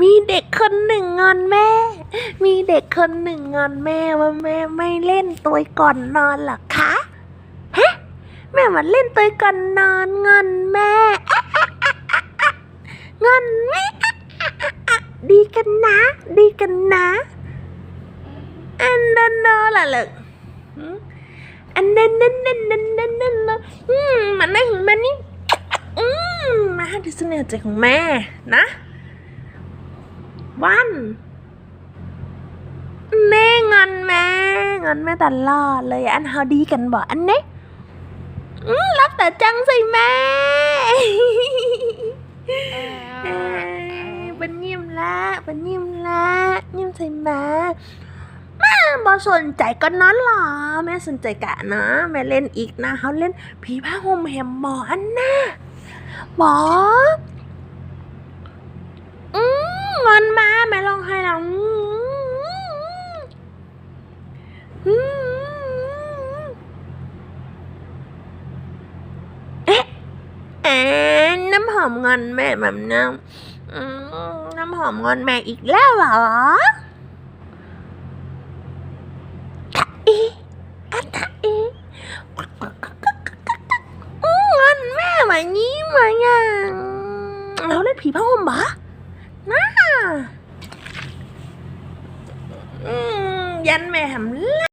มีเด็กคนหนึ่งงอนแม่ มีเด็กคนหนึ่งงอนแม่ว่าแม่ไม่เล่นตัวก่อนนอนหรอคะฮะแม่มาเล่นตัวก่อนนอนงอนแม่งอนแม่ดีกันนะ ดีกันนะอันนั้นนอล่ะเลยอันนั้นนั้นนั้นนั้นนั้นนั้นนั้นอืมมันนี่มันนี่อืมมาให้ดิสนอร์ใจของแม่นะ วันแม่งอนแม่งอนแม่ตลอดเลยอันเฮาดีกันบ่อันเนี้อืมรับแต่จังสิแม่เอ้ยเป็นยิ้มละเป็นยิ้มละยิ้มใส่แม่แม่บอสนใจก็นอนหรอแม่สนใจกะนะแม่เล่นอีกนะเขาเล่นผีผ้าห่มแฮมบออันน่ะบออืมงอนมาแม่ร้องไห้แล้วอืมอืมเอ๊ะแอ น้ำหอมงอนแม่แบบน้ำน้ำหอมงอนแม่อีกแล้วเหรอทะออะทะออืมงอนแม่แบบนี้มาอย่างเราเล่นผีผ้าห่มปะน่ายันแม่หำ